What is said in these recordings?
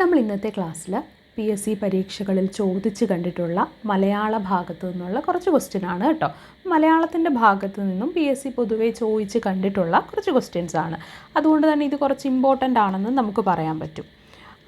നമ്മൾ ഇന്നത്തെ ക്ലാസ്സിൽ പി എസ് സി പരീക്ഷകളിൽ ചോദിച്ച് കണ്ടിട്ടുള്ള മലയാള ഭാഗത്തു നിന്നുള്ള കുറച്ച് ക്വസ്റ്റ്യൻ ആണ് കേട്ടോ. മലയാളത്തിന്റെ ഭാഗത്ത് നിന്നും പി എസ് സി പൊതുവെ ചോദിച്ച് കണ്ടിട്ടുള്ള കുറച്ച് ക്വസ്റ്റ്യൻസ് ആണ്. അതുകൊണ്ട് തന്നെ ഇത് കുറച്ച് ഇമ്പോർട്ടന്റ് ആണെന്ന് നമുക്ക് പറയാൻ പറ്റും.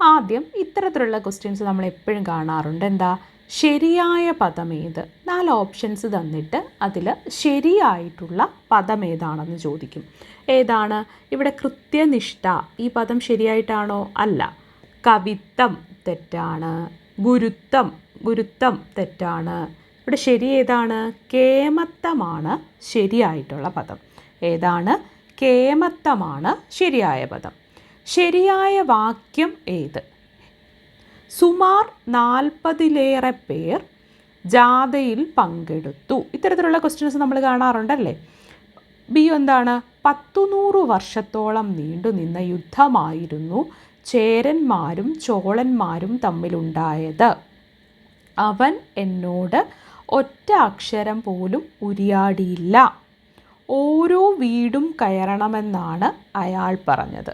ആദ്യം ഇത്തരത്തിലുള്ള ക്വസ്റ്റ്യൻസ് നമ്മൾ എപ്പോഴും കാണാറുണ്ട്. എന്താ? ശരിയായ പദമേത് നാല് ഓപ്ഷൻസ് തന്നിട്ട് അതിൽ ശരിയായിട്ടുള്ള പദം ഏതാണെന്ന് ചോദിക്കും. ഏതാണ്? ഇവിടെ കൃത്യനിഷ്ഠ ഈ പദം ശരിയായിട്ടാണോ? അല്ല. കവിത്തം തെറ്റാണ്. ഗുരുത്തം ഗുരുത്തം തെറ്റാണ്. ഇവിടെ ശരി ഏതാണ്? കേമത്തമാണ് ശരിയായിട്ടുള്ള പദം. ഏതാണ്? കേമത്തമാണ് ശരിയായ പദം. ശരിയായ വാക്യം ഏത്? സുമാർ നാൽപ്പതിലേറെ പേർ ജാഥയിൽ പങ്കെടുത്തു. ഇത്തരത്തിലുള്ള ക്വസ്റ്റ്യൻസ് നമ്മൾ കാണാറുണ്ടല്ലേ? ബി എന്താണ്? പത്തുനൂറ് വർഷത്തോളം നീണ്ടുനിന്ന യുദ്ധമായിരുന്നു. ചേരന്മാരും ചോളന്മാരും തമ്മിലുണ്ടായത്. അവൻ എന്നോട് ഒറ്റ അക്ഷരം പോലും ഉരിയാടിയില്ല. ഓരോ വീടും കയറണമെന്നാണ് അയാൾ പറഞ്ഞത്.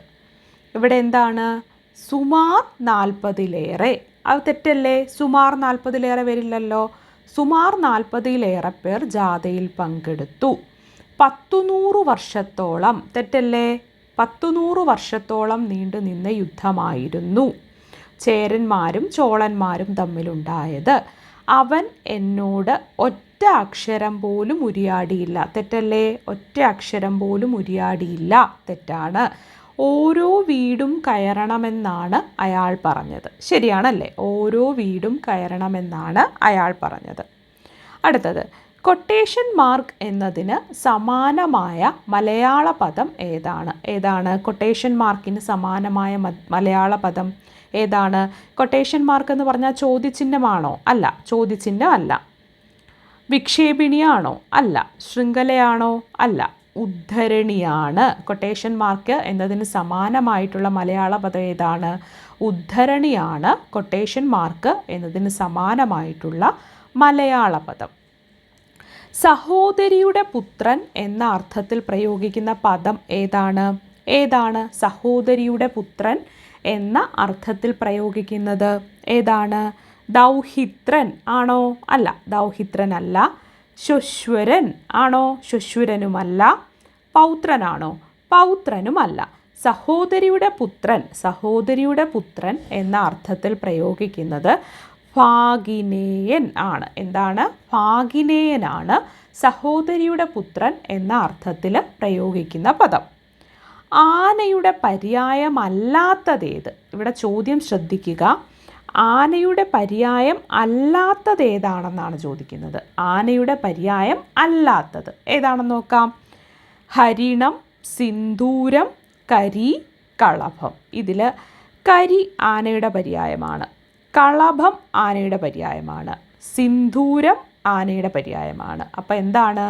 ഇവിടെ എന്താണ്? സുമാർ നാൽപ്പതിലേറെ. അത് തെറ്റല്ലേ? സുമാർ നാൽപ്പതിലേറെ വരില്ലല്ലോ സുമാർ നാൽപ്പതിലേറെ പേർ ജാഥയിൽ പങ്കെടുത്തു. പത്തുനൂറ് വർഷത്തോളം. തെറ്റല്ലേ? പത്തുനൂറ് വർഷത്തോളം നീണ്ടു നിന്ന യുദ്ധമായിരുന്നു ചേരന്മാരും ചോളന്മാരും തമ്മിലുണ്ടായത്. അവൻ എന്നോട് ഒറ്റ അക്ഷരം പോലും ഉരിയാടിയില്ല. തെറ്റല്ലേ? ഒറ്റ അക്ഷരം പോലും ഉരിയാടിയില്ല. തെറ്റാണ്. ഓരോ വീടും കയറണമെന്നാണ് അയാൾ പറഞ്ഞത്. ശരിയാണല്ലേ? ഓരോ വീടും കയറണമെന്നാണ് അയാൾ പറഞ്ഞത്. അടുത്തത്. കൊട്ടേഷൻ മാർക്ക് എന്നതിന് സമാനമായ മലയാള പദം ഏതാണ്? ഏതാണ് കൊട്ടേഷൻ മാർക്കിന് സമാനമായ മലയാള പദം? ഏതാണ്? കൊട്ടേഷൻ മാർക്ക് എന്ന് പറഞ്ഞാൽ ചോദ്യചിഹ്നമാണോ? അല്ല ചോദ്യചിഹ്നം അല്ല. വിക്ഷേപിണിയാണോ? അല്ല. ശൃംഖലയാണോ? അല്ല. ഉദ്ധരണിയാണ്. കൊട്ടേഷൻ മാർക്ക് എന്നതിന് സമാനമായിട്ടുള്ള മലയാള പദം ഏതാണ്? ഉദ്ധരണിയാണ്. കൊട്ടേഷൻ മാർക്ക് എന്നതിന് സമാനമായിട്ടുള്ള മലയാള പദം. സഹോദരിയുടെ പുത്രൻ എന്ന അർത്ഥത്തിൽ പ്രയോഗിക്കുന്ന പദം ഏതാണ്? ഏതാണ് സഹോദരിയുടെ പുത്രൻ എന്ന അർത്ഥത്തിൽ പ്രയോഗിക്കുന്നത്? ഏതാണ്? ദൗഹിത്രൻ ആണോ? അല്ല ദൗഹിത്രൻ അല്ല ശുശ്വരൻ ആണോ? ശുശ്വരനുമല്ല പൗത്രനാണോ? പൗത്രനുമല്ല. സഹോദരിയുടെ പുത്രൻ സഹോദരിയുടെ പുത്രൻ എന്ന അർത്ഥത്തിൽ പ്രയോഗിക്കുന്നത് ഭാഗിനേയൻ ആണ്. എന്താണ്? ഭാഗിനേയനാണ് സഹോദരിയുടെ പുത്രൻ എന്ന അർത്ഥത്തിൽ പ്രയോഗിക്കുന്ന പദം. ആനയുടെ പര്യായമല്ലാത്തതേത്? ഇവിടെ ചോദ്യം ശ്രദ്ധിക്കുക. ആനയുടെ പര്യായം അല്ലാത്തത് ഏതാണെന്നാണ് ചോദിക്കുന്നത്. ആനയുടെ പര്യായം അല്ലാത്തത് ഏതാണെന്ന് നോക്കാം. ഹരിണം സിന്ദൂരം കരി കളഭം. ഇതിൽ കരി ആനയുടെ പര്യായമാണ്. കളഭം ആനയുടെ പര്യായമാണ്. സിന്ധൂരം ആനയുടെ പര്യായമാണ്. അപ്പോൾ എന്താണ്?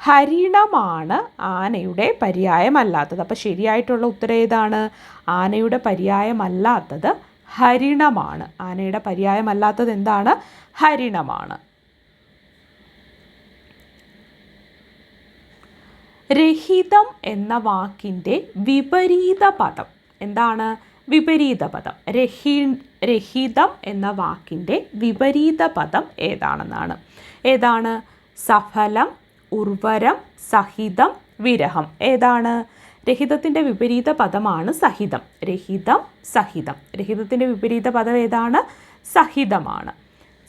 ഹരിണമാണ് ആനയുടെ പര്യായമല്ലാത്തത്. അപ്പോൾ ശരിയായിട്ടുള്ള ഉത്തരം ഏതാണ്? ആനയുടെ പര്യായമല്ലാത്തത് ഹരിണമാണ്. ആനയുടെ പര്യായമല്ലാത്തത് എന്താണ്? ഹരിണമാണ്. രഹിതം എന്ന വാക്കിന്റെ വിപരീത പദം. എന്താണ്? വിപരീത പദം. രഹി രഹിതം എന്ന വാക്കിന്റെ വിപരീത പദം ഏതാണെന്നാണ്. ഏതാണ്? സഫലം ഉർവരം സഹിതം വിരഹം. ഏതാണ്? രഹിതത്തിന്റെ വിപരീത പദമാണ് സഹിതം. രഹിതം സഹിതം. രഹിതത്തിന്റെ വിപരീത പദം ഏതാണ്? സഹിതമാണ്.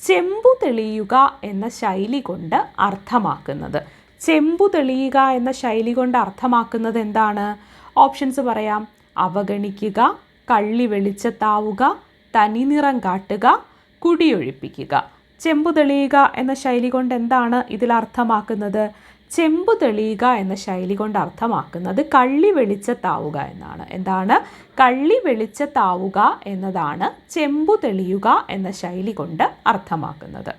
ചെമ്പു തെളിയുക എന്ന ശൈലി കൊണ്ട് അർത്ഥമാക്കുന്നത്. ചെമ്പു തെളിയുക എന്ന ശൈലി കൊണ്ട് അർത്ഥമാക്കുന്നത് എന്താണ്? ഓപ്ഷൻസ് പറയാം. അവഗണിക്കുക കള്ളി വെളിച്ചത്താവുക തനിനിറം കാട്ടുക കുടിയൊഴിപ്പിക്കുക. ചെമ്പു തെളിയുക എന്ന ശൈലി കൊണ്ട് എന്താണ് ഇതിൽ അർത്ഥമാക്കുന്നത്? ചെമ്പു തെളിയുക എന്ന ശൈലി കൊണ്ട് അർത്ഥമാക്കുന്നത് കള്ളി വെളിച്ചത്താവുക എന്നാണ്. എന്താണ്? കള്ളി വെളിച്ചത്താവുക എന്നതാണ് ചെമ്പു തെളിയുക എന്ന ശൈലി കൊണ്ട് അർത്ഥമാക്കുന്നത്.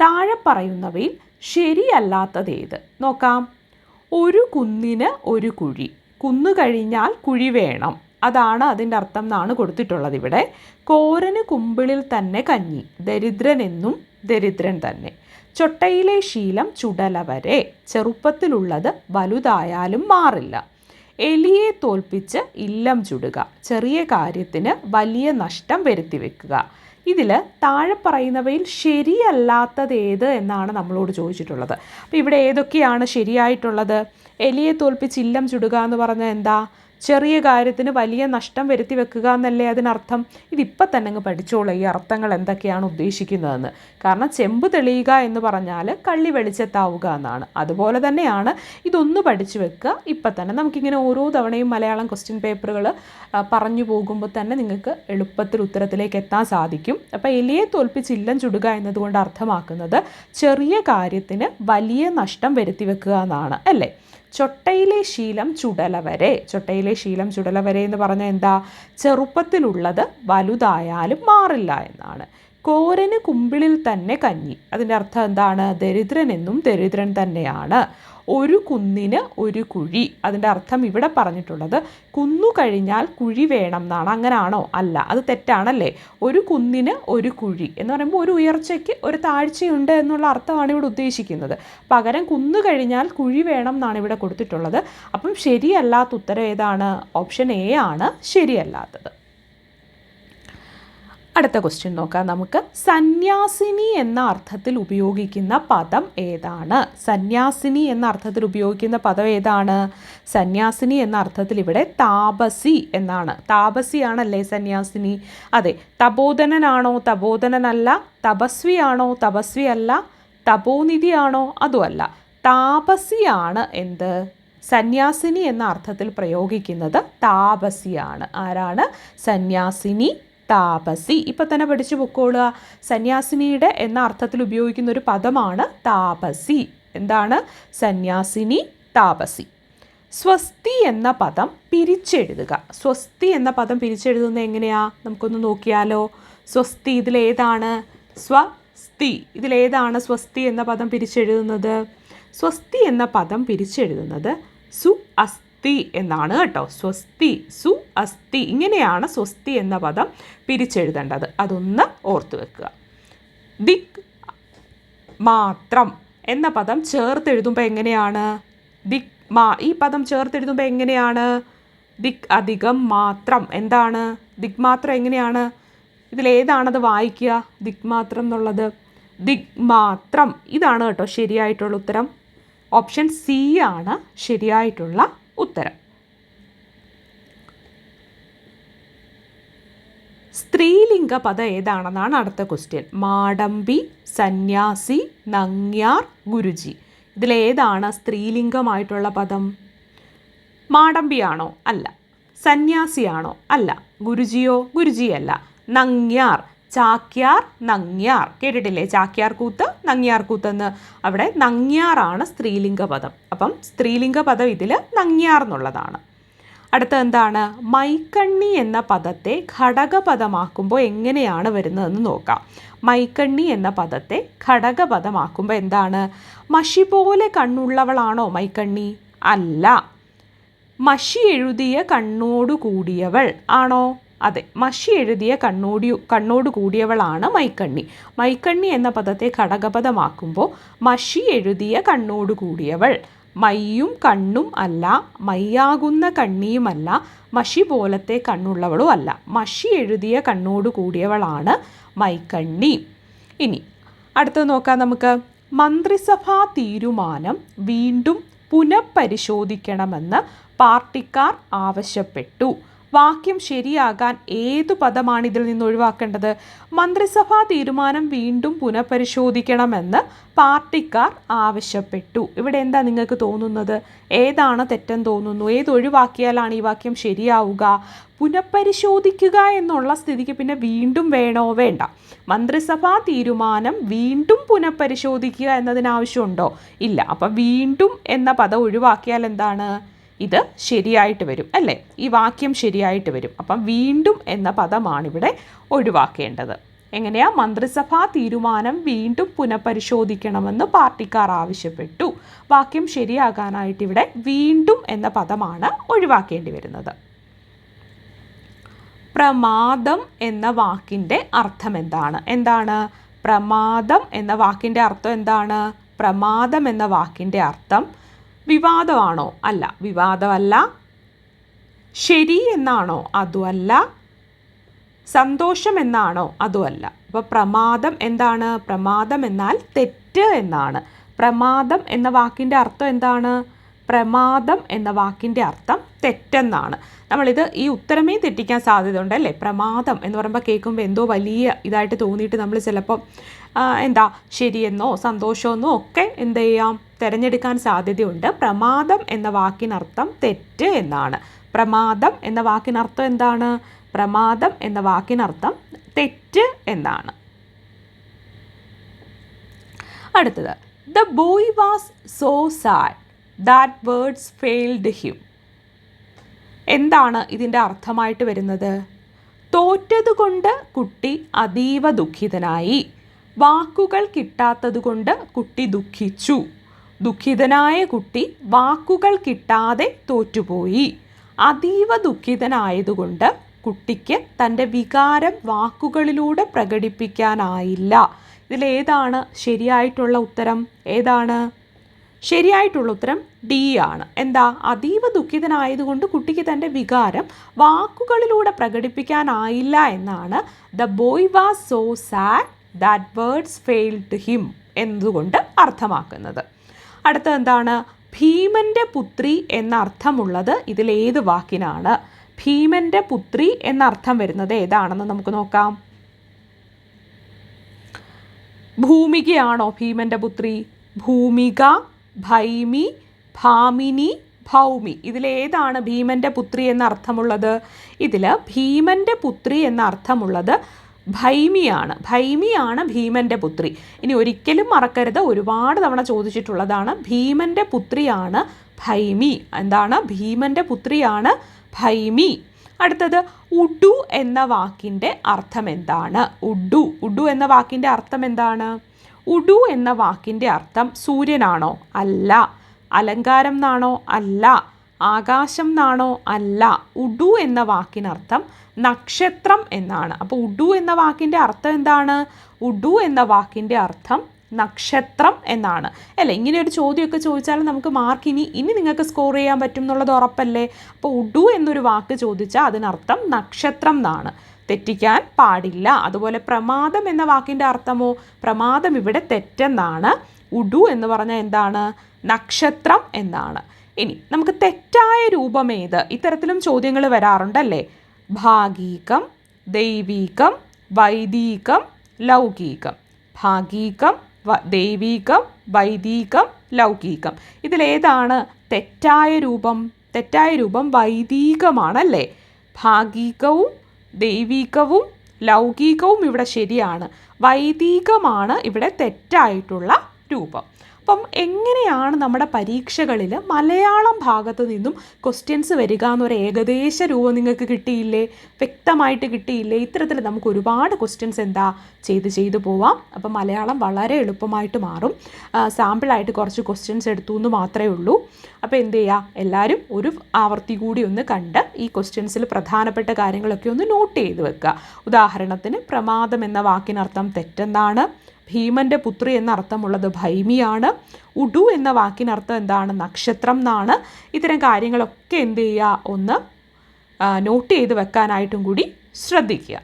താഴെ പറയുന്നവയിൽ ശരിയല്ലാത്തതേത്? നോക്കാം. ഒരു കുന്നിന് ഒരു കുഴി. കുന്നു കഴിഞ്ഞാൽ കുഴി വേണം. അതാണ് അതിന്റെ അർത്ഥം എന്നാണ് കൊടുത്തിട്ടുള്ളത് ഇവിടെ. കോരന് കുമ്പിളിൽ തന്നെ കഞ്ഞി ദരിദ്രനെന്നും ദരിദ്രൻ തന്നെ. ചൊട്ടയിലെ ശീലം ചുടല വരെ ചെറുപ്പത്തിലുള്ളത് വലുതായാലും മാറില്ല. എലിയെ തോൽപ്പിച്ച് ഇല്ലം ചുടുക ചെറിയ കാര്യത്തിന് വലിയ നഷ്ടം വരുത്തി വെക്കുക. ഇതിൽ താഴെ പറയുന്നവയിൽ ശരിയല്ലാത്തത് ഏത് എന്നാണ് നമ്മളോട് ചോദിച്ചിട്ടുള്ളത്. അപ്പോൾ ഇവിടെ ഏതൊക്കെയാണ് ശരിയായിട്ടുള്ളത്? എലിയെ തോൽപ്പിച്ച് ഇല്ലം ചുടുക എന്ന് പറഞ്ഞാൽ എന്താ? ചെറിയ കാര്യത്തിന് വലിയ നഷ്ടം വരുത്തി വെക്കുക എന്നല്ലേ അതിനർത്ഥം? ഇതിപ്പം തന്നെ അങ്ങ് പഠിച്ചോളൂ. ഈ അർത്ഥങ്ങൾ എന്തൊക്കെയാണ് ഉദ്ദേശിക്കുന്നതെന്ന്. കാരണം ചെമ്പ് തെളിയുക എന്ന് പറഞ്ഞാൽ കള്ളി വെളിച്ചത്താവുക എന്നാണ്. അതുപോലെ തന്നെയാണ് ഇതൊന്ന് പഠിച്ചു വെക്കുക. ഇപ്പം തന്നെ നമുക്കിങ്ങനെ ഓരോ തവണയും മലയാളം ക്വസ്റ്റ്യൻ പേപ്പറുകൾ പറഞ്ഞു പോകുമ്പോൾ തന്നെ നിങ്ങൾക്ക് എളുപ്പത്തിൽ ഉത്തരത്തിലേക്ക് എത്താൻ സാധിക്കും. അപ്പോൾ എലിയെ തോൽപ്പിച്ച് ഇല്ലം ചുടുക എന്നതുകൊണ്ട് അർത്ഥമാക്കുന്നത് ചെറിയ കാര്യത്തിന് വലിയ നഷ്ടം വരുത്തി വെക്കുക എന്നാണ്. അല്ലേ? ചൊട്ടയിലെ ശീലം ചുടല വരെ ചൊട്ടയിലെ ശീലം ചുടല വരെ എന്ന് പറഞ്ഞാൽ എന്താ? ചെറുപ്പത്തിലുള്ളത് വലുതായാലും മാറില്ല എന്നാണ്. കോരന് കുമ്പിളിൽ തന്നെ കഞ്ഞി. അതിന്റെ അർത്ഥം എന്താണ്? ദരിദ്രനെന്നും ദരിദ്രൻ തന്നെയാണ്. ഒരു കുന്നിന് ഒരു കുഴി. അതിന്റെ അർത്ഥം ഇവിടെ പറഞ്ഞിട്ടുള്ളത് കുന്നു കഴിഞ്ഞാൽ കുഴി വേണം എന്നാണ്. അങ്ങനാണോ? അല്ല. അത് തെറ്റാണല്ലേ? ഒരു കുന്നിന് ഒരു കുഴി എന്ന് പറയുമ്പോൾ ഒരു ഉയർച്ചയ്ക്ക് ഒരു താഴ്ചയുണ്ട് എന്നുള്ള അർത്ഥമാണ് ഇവിടെ ഉദ്ദേശിക്കുന്നത്. പകരം കുന്നു കഴിഞ്ഞാൽ കുഴി വേണം എന്നാണ് ഇവിടെ കൊടുത്തിട്ടുള്ളത്. അപ്പം ശരിയല്ലാത്ത ഉത്തരം ഏതാണ്? ഓപ്ഷൻ എ ആണ്. ശരിയല്ലാത്തത്. അടുത്ത ക്വസ്റ്റ്യൻ നോക്കാം. നമുക്ക് സന്യാസിനി എന്ന അർത്ഥത്തിൽ ഉപയോഗിക്കുന്ന പദം ഏതാണ്? സന്യാസിനി എന്ന അർത്ഥത്തിൽ ഉപയോഗിക്കുന്ന പദം ഏതാണ്? സന്യാസിനി എന്ന അർത്ഥത്തിൽ ഇവിടെ താപസി എന്നാണ്. താപസിയാണല്ലേ സന്യാസിനി? അതെ തപോധനനാണോ? തപോധനനല്ല. തപസ്വിയാണോ? തപസ്വി അല്ല തപോനിധിയാണോ? അതുമല്ല. താപസിയാണ് എന്ത്? സന്യാസിനി എന്ന അർത്ഥത്തിൽ പ്രയോഗിക്കുന്നത് താപസിയാണ്. ആരാണ്? സന്യാസിനി താപസി. ഇപ്പം തന്നെ പഠിച്ചു പൊക്കോളുക. സന്യാസിനിയുടെ എന്ന അർത്ഥത്തിൽ ഉപയോഗിക്കുന്ന ഒരു പദമാണ് താപസി. എന്താണ്? സന്യാസിനി താപസി. സ്വസ്തി എന്ന പദം പിരിച്ചെഴുതുക. സ്വസ്തി എന്ന പദം പിരിച്ചെഴുതുന്നത് എങ്ങനെയാ? നമുക്കൊന്ന് നോക്കിയാലോ. സ്വസ്തി ഇതിലേതാണ്? സ്വസ്തി. ഇതിലേതാണ് സ്വസ്തി എന്ന പദം പിരിച്ചെഴുതുന്നത്? സ്വസ്തി എന്ന പദം പിരിച്ചെഴുതുന്നത് സു അസ്തി എന്നാണ് കേട്ടോ. സ്വസ്തി സു അസ്തി ഇങ്ങനെയാണ് സ്വസ്തി എന്ന പദം പിരിച്ചെഴുതേണ്ടത്. അതൊന്ന് ഓർത്തു വെക്കുക. ദിക് മാത്രം എന്ന പദം ചേർത്തെഴുതുമ്പോൾ എങ്ങനെയാണ്? ദിക് മാ ഈ പദം ചേർത്തെഴുതുമ്പോൾ എങ്ങനെയാണ്? ദിക് അധികം മാത്രം എന്താണ്? ദിക് മാത്രം എങ്ങനെയാണ്? ഇതിലേതാണത് വായിക്കുക? ദിക് മാത്രം എന്നുള്ളത്. ദിക് മാത്രം ഇതാണ് കേട്ടോ ശരിയായിട്ടുള്ള ഉത്തരം. ഓപ്ഷൻ സി ആണ് ശരിയായിട്ടുള്ള ഉത്തരം. സ്ത്രീലിംഗ പദം ഏതാണെന്നാണ് അടുത്ത ക്വസ്റ്റ്യൻ മാടമ്പി സന്യാസി നങ്ങ്യാർ ഗുരുജി. ഇതിലേതാണ് സ്ത്രീലിംഗമായിട്ടുള്ള പദം? മാടമ്പിയാണോ? അല്ല. സന്യാസിയാണോ? അല്ല. ഗുരുജിയോ? ഗുരുജിയല്ല. നങ്ങ്യാർ ചാക്യാർ നങ്ങ്യാർ കേട്ടിട്ടില്ലേ? ചാക്യാർ കൂത്ത് നങ്ങ്യാർ കൂത്ത് എന്ന്. അവിടെ നങ്ങ്യാറാണ് സ്ത്രീലിംഗ പദം അപ്പം സ്ത്രീലിംഗ പദം ഇതിൽ നങ്ങ്യാർ എന്നുള്ളതാണ്. അടുത്ത എന്താണ്? മൈക്കണ്ണി എന്ന പദത്തെ ഘടകപദമാക്കുമ്പോൾ എങ്ങനെയാണ് വരുന്നതെന്ന് നോക്കാം. മൈക്കണ്ണി എന്ന പദത്തെ ഘടകപദമാക്കുമ്പോൾ എന്താണ്? മഷി പോലെ കണ്ണുള്ളവളാണോ മൈക്കണ്ണി? അല്ല. മഷി എഴുതിയ കണ്ണോടു കൂടിയവൾ ആണോ? അതെ മഷി എഴുതിയ കണ്ണോടി കണ്ണോട് കൂടിയവളാണ് മൈക്കണ്ണി. മൈക്കണ്ണി എന്ന പദത്തെ ഘടകപദമാക്കുമ്പോൾ മഷി എഴുതിയ കണ്ണോട് കൂടിയവൾ. മയ്യും കണ്ണും അല്ല മയ്യാകുന്ന കണ്ണിയുമല്ല മഷി പോലത്തെ കണ്ണുള്ളവളും അല്ല മഷി എഴുതിയ കണ്ണോട് കൂടിയവളാണ് മൈക്കണ്ണി. ഇനി അടുത്തത് നോക്കാം നമുക്ക്. മന്ത്രിസഭാ തീരുമാനം വീണ്ടും പുനഃപരിശോധിക്കണമെന്ന് പാർട്ടിക്കാർ ആവശ്യപ്പെട്ടു. വാക്യം ശരിയാകാൻ ഏതു പദമാണ് ഇതിൽ നിന്ന് ഒഴിവാക്കേണ്ടത്? മന്ത്രിസഭാ തീരുമാനം വീണ്ടും പുനഃപരിശോധിക്കണമെന്ന് പാർട്ടിക്കാർ ആവശ്യപ്പെട്ടു. ഇവിടെ എന്താ നിങ്ങൾക്ക് തോന്നുന്നത്? ഏതാണ് തെറ്റെന്ന് തോന്നുന്നു? ഏത് ഒഴിവാക്കിയാലാണ് ഈ വാക്യം ശരിയാവുക? പുനഃപരിശോധിക്കുക എന്നുള്ള സ്ഥിതിക്ക് പിന്നെ വീണ്ടും വേണോ വേണ്ട? മന്ത്രിസഭാ തീരുമാനം വീണ്ടും പുനഃപരിശോധിക്കുക എന്നതിന് ആവശ്യമുണ്ടോ? ഇല്ല. അപ്പം വീണ്ടും എന്ന പദം ഒഴിവാക്കിയാൽ എന്താണ്? ഇത് ശരിയായിട്ട് വരും അല്ലേ? ഈ വാക്യം ശരിയായിട്ട് വരും. അപ്പം വീണ്ടും എന്ന പദമാണിവിടെ ഒഴിവാക്കേണ്ടത്. എങ്ങനെയാ? മന്ത്രിസഭാ തീരുമാനം വീണ്ടും പുനഃപരിശോധിക്കണമെന്ന് പാർട്ടിക്കാർ ആവശ്യപ്പെട്ടു. വാക്യം ശരിയാകാനായിട്ട് ഇവിടെ വീണ്ടും എന്ന പദമാണ് ഒഴിവാക്കേണ്ടി വരുന്നത്. പ്രമാദം എന്ന വാക്കിന്റെ അർത്ഥം എന്താണ്? എന്താണ്? പ്രമാദം എന്ന വാക്കിന്റെ അർത്ഥം എന്താണ്? പ്രമാദം എന്ന വാക്കിന്റെ അർത്ഥം വിവാദമാണോ? അല്ല വിവാദമല്ല. ശരി എന്നാണോ? അതുമല്ല. സന്തോഷം എന്നാണോ? അതുമല്ല. അപ്പോൾ പ്രമാദം എന്താണ്? പ്രമാദം എന്നാൽ തെറ്റ് എന്നാണ്. പ്രമാദം എന്ന വാക്കിന്റെ അർത്ഥം എന്താണ്? പ്രമാദം എന്ന വാക്കിന്റെ അർത്ഥം തെറ്റെന്നാണ്. നമ്മളിത് ഈ ഉത്തരമേ തെറ്റിക്കാൻ സാധ്യതയുണ്ട് അല്ലേ? പ്രമാദം എന്ന് പറയുമ്പോൾ കേൾക്കുമ്പോൾ എന്തോ വലിയ ഇതായിട്ട് തോന്നിയിട്ട് നമ്മൾ ചിലപ്പം എന്താ ശരിയെന്നോ സന്തോഷമെന്നോ ഒക്കെ എന്ത് ചെയ്യാം? തിരഞ്ഞെടുക്കാൻ സാധ്യതയുണ്ട്. പ്രമാദം എന്ന വാക്കിനർത്ഥം തെറ്റ് എന്നാണ്. പ്രമാദം എന്ന വാക്കിനർത്ഥം എന്താണ്? പ്രമാദം എന്ന വാക്കിനർത്ഥം തെറ്റ് എന്നാണ്. അടുത്തത്. The boy was so sad that words failed him എന്താണ് ഇതിന്റെ അർത്ഥമായിട്ട് വരുന്നത്? തോറ്റതുകൊണ്ട് കുട്ടി അതീവ ദുഃഖിതനായി. വാക്കുകൾ കിട്ടാത്തതുകൊണ്ട് കുട്ടി ദുഃഖിച്ചു. ദുഃഖിതനായ കുട്ടി വാക്കുകൾ കിട്ടാതെ തോറ്റുപോയി. അതീവ ദുഃഖിതനായതുകൊണ്ട് കുട്ടിക്ക് തന്റെ വികാരം വാക്കുകളിലൂടെ പ്രകടിപ്പിക്കാനായില്ല. ഇതിലേതാണ് ശരിയായിട്ടുള്ള ഉത്തരം? ഏതാണ്? ശരിയായിട്ടുള്ള ഉത്തരം ഡി ആണ്. എന്താ? അതീവ ദുഃഖിതനായതുകൊണ്ട് കുട്ടിക്ക് തന്റെ വികാരം വാക്കുകളിലൂടെ പ്രകടിപ്പിക്കാനായില്ല എന്നാണ് the boy was so sad that words failed him എന്നതുകൊണ്ട് അർത്ഥമാക്കുന്നത്. അടുത്തത് എന്താണ്? ഭീമന്റെ പുത്രി എന്നർത്ഥമുള്ളത് ഇതിൽ ഇതിലേത് വാക്കിനാണ്. ഭീമന്റെ പുത്രി എന്നർത്ഥം വരുന്നത് ഏതാണെന്ന് നമുക്ക് നോക്കാം. ഭൂമികയാണോ ഭീമന്റെ പുത്രി? ഭൂമിക ഭൈമി ഭാമിനി ഭൗമി. ഇതിലേതാണ് ഭീമന്റെ പുത്രി എന്ന അർത്ഥമുള്ളത് ഇതിൽ ഭീമന്റെ പുത്രി എന്ന അർത്ഥമുള്ളത് ഭൈമിയാണ്. ഭൈമിയാണ് ഭീമന്റെ പുത്രി. ഇനി ഒരിക്കലും മറക്കരുത്. ഒരുപാട് തവണ ചോദിച്ചിട്ടുള്ളതാണ് ഭീമന്റെ പുത്രിയാണ് ഭൈമി. എന്താണ്? ഭീമന്റെ പുത്രിയാണ് ഭൈമി. അടുത്തത് ഉഡു എന്ന വാക്കിന്റെ അർത്ഥം എന്താണ് ഉഡു. ഉഡു എന്ന വാക്കിന്റെ അർത്ഥം എന്താണ്? ഉഡു എന്ന വാക്കിന്റെ അർത്ഥം സൂര്യനാണോ? അല്ല. അലങ്കാരം എന്നാണോ? അല്ല. ആകാശം എന്നാണോ അല്ല ഉഡു എന്ന വാക്കിനർത്ഥം നക്ഷത്രം എന്നാണ്. അപ്പോൾ ഉഡു എന്ന വാക്കിന്റെ അർത്ഥം എന്താണ്? ഉഡു എന്ന വാക്കിന്റെ അർത്ഥം നക്ഷത്രം എന്നാണ്. അല്ലേ? ഇങ്ങനെ ഒരു ചോദ്യമൊക്കെ ചോദിച്ചാൽ നമുക്ക് മാർക്ക് ഇനി ഇനി നിങ്ങൾക്ക് സ്കോർ ചെയ്യാൻ പറ്റും എന്നുള്ളത് ഉറപ്പല്ലേ? അപ്പോൾ ഉഡു എന്നൊരു വാക്ക് ചോദിച്ചാൽ അതിനർത്ഥം നക്ഷത്രം എന്നാണ്. തെറ്റിക്കാൻ പാടില്ല. അതുപോലെ പ്രമാദം എന്ന വാക്കിന്റെ അർത്ഥമോ? പ്രമാദം ഇവിടെ തെറ്റെന്നാണ്. ഉഡു എന്ന് പറഞ്ഞാൽ എന്താണ്? നക്ഷത്രം എന്നാണ്. ഇനി നമുക്ക് തെറ്റായ രൂപം ഏത്? ഇത്തരത്തിലും ചോദ്യങ്ങൾ വരാറുണ്ടല്ലേ? ഭാഗീകം ദൈവീകം വൈദീകം ലൗകികം. ഭാഗീകം ദൈവീകം വൈദീകം ലൗകികം. ഇതിലേതാണ് തെറ്റായ രൂപം? തെറ്റായ രൂപം വൈദീകമാണല്ലേ? ഭാഗികവും ദൈവീകവും ലൗകികവും ഇവിടെ ശരിയാണ്. വൈദികമാണ് ഇവിടെ തെറ്റായിട്ടുള്ള രൂപം. അപ്പം എങ്ങനെയാണ് നമ്മുടെ പരീക്ഷകളിൽ മലയാളം ഭാഗത്ത് നിന്നും ക്വസ്റ്റ്യൻസ് വരിക എന്നൊരു ഏകദേശ രൂപം നിങ്ങൾക്ക് കിട്ടിയില്ലേ? വ്യക്തമായിട്ട് കിട്ടിയില്ലേ? ഇത്തരത്തിൽ നമുക്ക് ഒരുപാട് ക്വസ്റ്റ്യൻസ് എന്താ ചെയ്ത് ചെയ്ത് പോവാം. അപ്പം മലയാളം വളരെ എളുപ്പമായിട്ട് മാറും. സാമ്പിളായിട്ട് കുറച്ച് ക്വസ്റ്റ്യൻസ് എടുത്തു എന്ന് മാത്രമേ ഉള്ളൂ. അപ്പോൾ എന്ത് ചെയ്യുക എല്ലാവരും ഒരു ആവർത്തി കൂടി ഒന്ന് കണ്ട് ഈ ക്വസ്റ്റ്യൻസിൽ പ്രധാനപ്പെട്ട കാര്യങ്ങളൊക്കെ ഒന്ന് നോട്ട് ചെയ്ത് വെക്കുക. ഉദാഹരണത്തിന് പ്രമാദം എന്ന വാക്കിനർത്ഥം തെറ്റെന്നാണ് ഭീമന്റെ പുത്രി എന്നർത്ഥമുള്ളത് ഭൈമിയാണ്. ഉഡു എന്ന വാക്കിനർത്ഥം എന്താണ്? നക്ഷത്രം എന്നാണ്. ഇത്തരം കാര്യങ്ങളൊക്കെ എന്ത് ചെയ്യുക? ഒന്ന് നോട്ട് ചെയ്ത് വെക്കാനായിട്ടും കൂടി ശ്രദ്ധിക്കുക.